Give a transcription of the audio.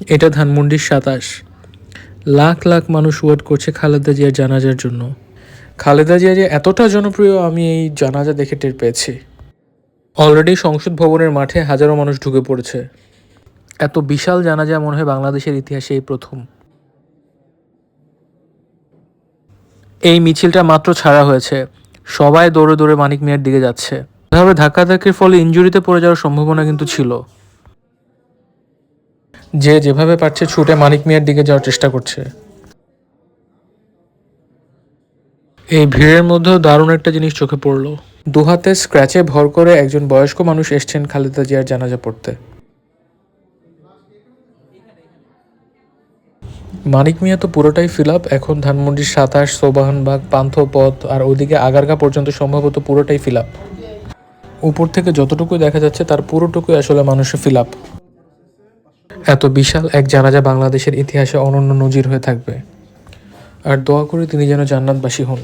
এটা ধানমন্ডির সাতাশ। লাখ লাখ মানুষ ওয়েট করছে খালেদা জিয়ার জানাজার জন্য। খালেদা জিয়া যে এতটা জনপ্রিয়, আমি এই জানাজা দেখে টের পেয়েছি। অলরেডি সংসদ ভবনের মাঠে হাজারো মানুষ ঢুকে পড়েছে। এত বিশাল জানাজা মনে হয় বাংলাদেশের ইতিহাসে এই প্রথম। এই মিছিলটা মাত্র ছাড়া হয়েছে। সবাই দৌড়ে দৌড়ে মানিক মিয়ার দিকে যাচ্ছে। ধাক্কাধাক্কির ফলে ইঞ্জুরিতে পড়ে যাওয়ার সম্ভাবনা কিন্তু ছিল। যে যেভাবে পারছে ছুটে মানিক মিয়ার দিকে যাওয়ার চেষ্টা করছে। এই ভিড়ের মধ্যেও দারুণ একটা জিনিস চোখে পড়ল। দুহাতে স্ক্র্যাচে ভর করে একজন বয়স্ক মানুষ এসছেন খালেদা জিয়ার জানাজা পড়তে। মানিক মিয়া তো পুরোটাই ফিল আপ এখন ধানমন্ডির সাতাশ সোবাহানবাগ পান্থপথ আর ওদিকে আগারগা পর্যন্ত সম্ভবত পুরোটাই ফিল আপ উপর থেকে যতটুকু দেখা যাচ্ছে তার পুরোটুকুই আসলে মানুষের ফিল আপ এত বিশাল এক জানাজা বাংলাদেশের ইতিহাসে অনন্য নজির হয়ে থাকবে। আর দোয়া করে তিনি যেন জান্নাতবাসী হন।